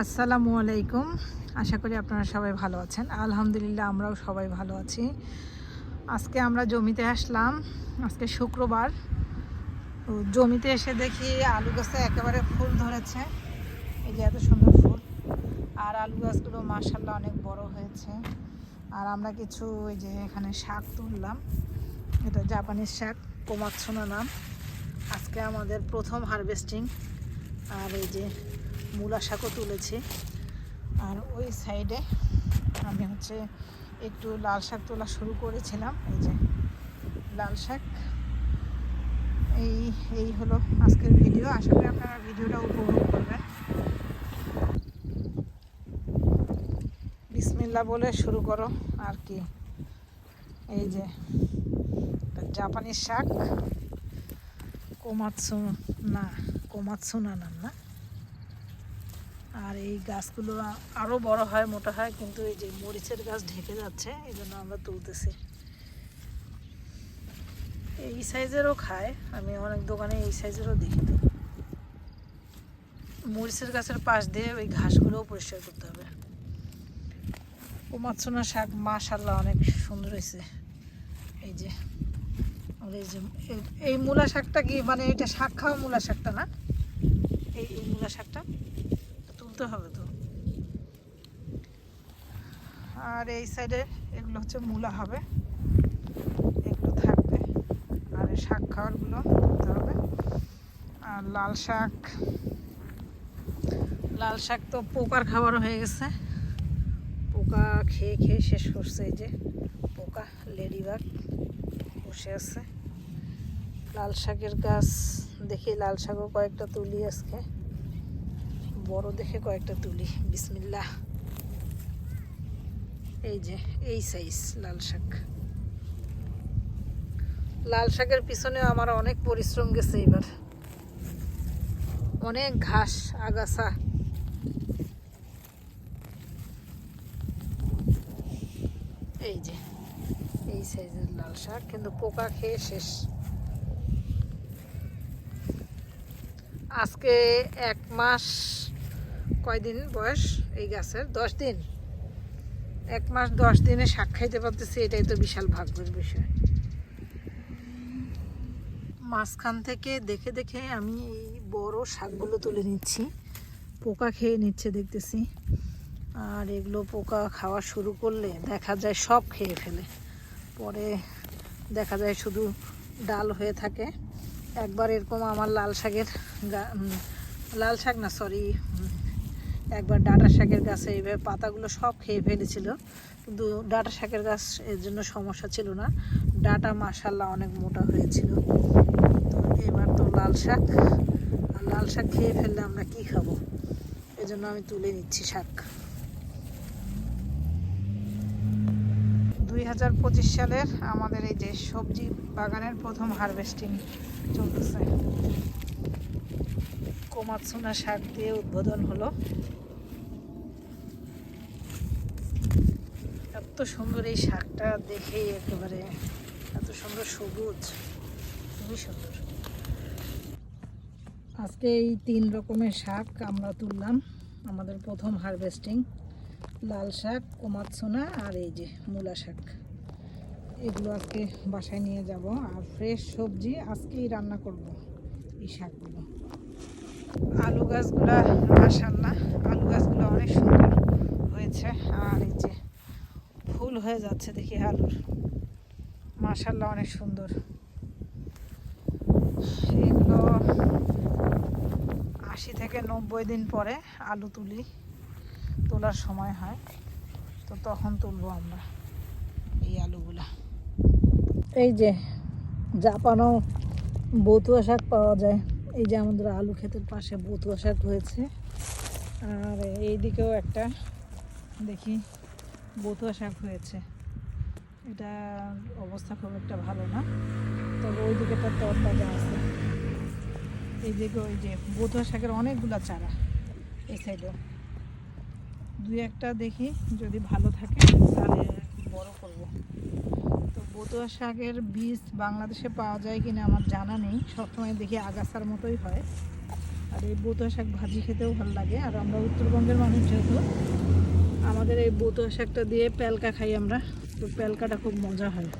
আসসালামু আলাইকুম। আশা করি আপনারা সবাই ভালো আছেন। আলহামদুলিল্লাহ আমরাও সবাই ভালো আছি। আজকে আমরা জমিতে আসলাম। আজকে শুক্রবার। তো জমিতে এসে দেখি আলু গাছে একেবারে ফুল ধরেছে। এই যে এত সুন্দর ফুল। আর আলু গাছগুলো মাসাল্লাহ অনেক বড় হয়েছে। আর আমরা কিছু ওই যে এখানে শাক তুললাম। এটা জাপানিজ শাক কোমাচ্ছনা নাম। আজকে আমাদের প্রথম হারভেস্টিং। আর এই যে মূলা শাকও তুলেছি। আর ওই সাইডে আমি হচ্ছে একটু লাল শাক তোলা শুরু করেছিলাম, এই যে লাল শাক। এই এই হলো আজকের ভিডিও। আশা করি আপনারা ভিডিওটা উপভোগ করবেন। বিসমিল্লা বলে শুরু করো, আর কি। এই যে এটা জাপানিজ শাক। কোমাৎসু না কোমাৎসু না না। আর এই গাছগুলো আ- আরও বড় হয়, মোটা হয়, কিন্তু এই যে মরিচের গাছ ঢেকে যাচ্ছে, এই জন্য আমরা তুলতেছি। এই সাইজেরও খায়, আমি অনেক দোকানে এই সাইজেরও দেখি তো। মরিচের গাছের পাশ দিয়ে ওই ঘাসগুলোও পরিষ্কার করতে হবে। ও মাছনা শাক মাশাল্লাহ অনেক সুন্দর হয়েছে। এই যে এই যে, এই- মূলা শাকটা কি মানে এটা শাক খাওয়া মূলা শাকটা না? এই মূলা শাকটা? তুলতে হবে তো। আর এই সাইডে এগুলো হচ্ছে মূলা হবে। এগুলো থাকবে। আর এই শাক খাওয়ারগুলো তুলতে হবে। আর লাল শাক। লাল শাক তো পোকার খাবারও হয়ে গেছে। পোকা খেয়ে খেয়ে শেষ করছে এই যে। পোকা লেডিবাগ বসে আছে। লাল শাকের গাছ দেখি, লাল শাকও কয়েকটা তুলি আজকে। বড় দেখে কয়েকটা তুলি। বিসমিল্লাহ। এই যে, এই সাইজ লাল শাক। লাল শাকের পিছনে আমার অনেক পরিশ্রম গেছে এবার। অনেক ঘাস, আগাছা। এই যে, এই সাইজের লাল শাক, কিন্তু পোকা খেয়ে শেষ। আজকে এক মাস কয়দিন বয়স? এই গাছের দশ দিন। এক মাস দশ দিনে শাক খাইতে পারতেছি, এটাই তো বিশাল ভাগ্যের বিষয়। মাঝখান থেকে দেখে দেখে আমি এই বড় শাকগুলো তুলে নিচ্ছি। পোকা খেয়ে নিচ্ছে দেখতেছি। আর এগুলো পোকা খাওয়া শুরু করলে দেখা যায় সব খেয়ে ফেলে। পরে দেখা যায় শুধু ডাল হয়ে থাকে। একবার এরকম আমার লাল শাকের লাল শাক না সরি একবার ডাটা শাকের গাছে এইভাবে পাতাগুলো সব খেয়ে ফেলেছিল। কিন্তু ডাটা শাকের গাছ এর জন্য সমস্যা ছিল না। ডাটা মাসাল্লাহ অনেক মোটা হয়েছিল। তো এবার তো লাল শাক, আর লাল শাক খেয়ে ফেললে আমরা কি খাব? এই জন্য আমি তুলে নিচ্ছি শাক। দুই হাজার পঁচিশ সালের আমাদের এই যে সবজি বাগানের প্রথম হারভেস্টিং চলতেছে। কোমাৎসুনা শাক দিয়ে উদ্বোধন হলো। এত সুন্দর এই শাকটা দেখেই একেবারে এত সুন্দর সবুজ, খুবই সুন্দর। আজকে এই তিন রকমের শাক আমরা তুললাম, আমাদের প্রথম হারভেস্টিং। লাল শাক কোমাৎসোনা আর এই যে মূলা শাক। এগুলো আজকে বাসায় নিয়ে যাব আর ফ্রেশ সবজি আজকেই রান্না করব এই শাকগুলো। আলু গাছগুলা মাসাল্লাহ আলু গাছগুলো অনেক সুন্দর হয়েছে। আর এই যে ফুল হয়ে যাচ্ছে দেখি আলুর। মাসাল্লাহ অনেক সুন্দর। এগুলো আশি থেকে নব্বই দিন পরে আলু তুলি, তোলার সময় হয়। তো তখন তুলবো আমরা এই আলুগুলা। এই যে জাপানো বতুয়া শাক পাওয়া যায়। এই যে আমাদের আলু ক্ষেতের পাশে বতুয়া শাক হয়েছে। আর এই দিকেও একটা, দেখি বতুয়া শাক হয়েছে। এটা অবস্থা খুব একটা ভালো না। তবে ওই দিকেটা তরতাজা আছে। এই দিকে ওই যে বতুয়া শাকের অনেকগুলো চারা এই সাইডেও দুই একটা দেখি, যদি ভালো থাকে, তাহলে বড় করব। বতুয়া শাকের বীজ বাংলাদেশে পাওয়া যায় কিনা আমার জানা নেই। সবসময় দেখি আগাছার মতোই হয়। আর এই বতুয়া শাক ভাজি খেতেও ভালো লাগে। আর আমরা উত্তরবঙ্গের মানুষ যেহেতু, আমাদের এই বতুয়া শাকটা দিয়ে প্যালকা খাই আমরা। তো প্যালকাটা খুব মজা হয়।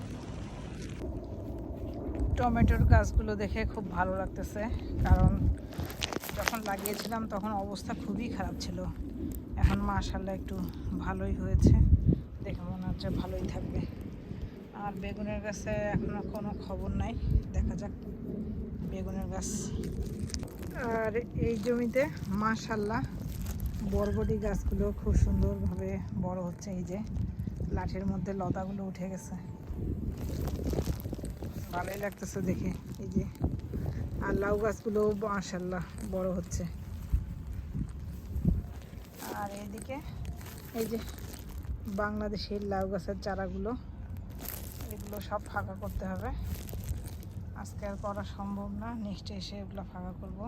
টমেটোর গাছগুলো দেখে খুব ভালো লাগতেছে। কারণ যখন লাগিয়েছিলাম তখন অবস্থা খুবই খারাপ ছিল। এখন মাশাল্লাহ একটু ভালোই হয়েছে। দেখে মনে হচ্ছে ভালোই থাকবে। আর বেগুনের গাছে এখনও কোনো খবর নাই। দেখা যাক বেগুনের গাছ। আর এই জমিতে মাশাল্লাহ বরবটি গাছগুলো খুব সুন্দরভাবে বড় হচ্ছে। এই যে লাঠির মধ্যে লতাগুলো উঠে গেছে। ভালোই লাগতেছে দেখে। এই যে আর লাউ গাছগুলো মাশাল্লাহ বড় হচ্ছে। আর এইদিকে এই যে বাংলাদেশের লাউ গাছের চারাগুলো এগুলো সব ফাঁকা করতে হবে। আজকে আর করা সম্ভব না, নেক্সট এসে এগুলো ফাঁকা করব।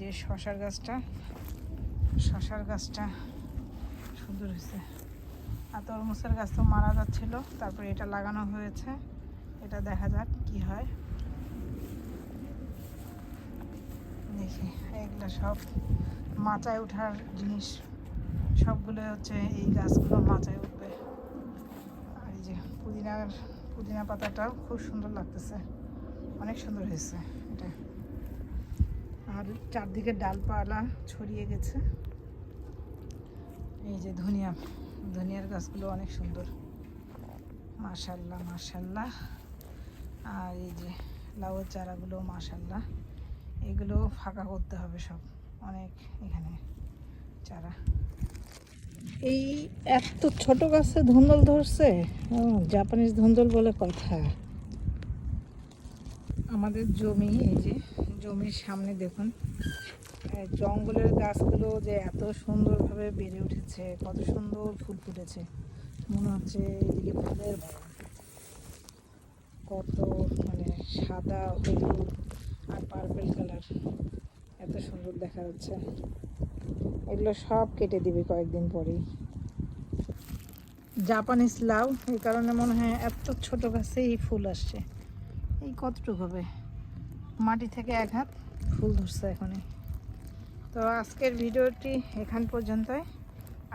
যে শশার গাছটা শশার গাছটা সুন্দর হয়েছে। আর তরমুজের গাছ তো মারা যাচ্ছিল, তারপরে এটা লাগানো হয়েছে। এটা দেখা যাক কি হয়। দেখি, এগুলো সব মাচায় ওঠার জিনিস সবগুলো হচ্ছে এই গাছগুলো মাচায় উঠবে। পুদিনার পুদিনা পাতাটাও খুব সুন্দর লাগতেছে। অনেক সুন্দর হয়েছে এটা। আর চারদিকে ডালপালা ছড়িয়ে গেছে। এই যে ধনিয়া, ধনিয়ার গাছগুলো অনেক সুন্দর। মাশাল্লাহ মাশাল্লাহ। আর এই যে লাউয়ের চারাগুলো, মাশাল্লাহ। এগুলো ফাঁকা করতে হবে সব, অনেক এখানে চারা। এই এত ছোট গাছে ধুন্দল ধরছে? জাপানিজ ধুন্দল বলে কথা। আমাদের জমি, এই যে জমির সামনে দেখুন জঙ্গলের গাছগুলো যে এত সুন্দরভাবে বেড়ে উঠেছে, কত সুন্দর ফুল ফুটেছে। মনে হচ্ছে এদিকে ফুলের বাগান। কত মানে সাদা, হলুদ আর পার্পেল কালার এত সুন্দর দেখা যাচ্ছে। এগুলো সব কেটে দিবি কয়েকদিন পরেই। জাপানিজ লাউ, এই কারণে মনে হয় এত ছোট গাছে এই ফুল আসছে। এই কতটুকু হবে? মাটি থেকে এক হাত ফুল ধরছে এখনই। তো আজকের ভিডিওটি এখান পর্যন্তই।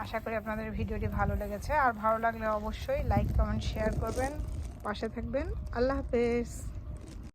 আশা করি আপনাদের ভিডিওটি ভালো লেগেছে। আর ভালো লাগলে অবশ্যই লাইক কমেন্ট শেয়ার করবেন। পাশে থাকবেন। আল্লাহ হাফেজ।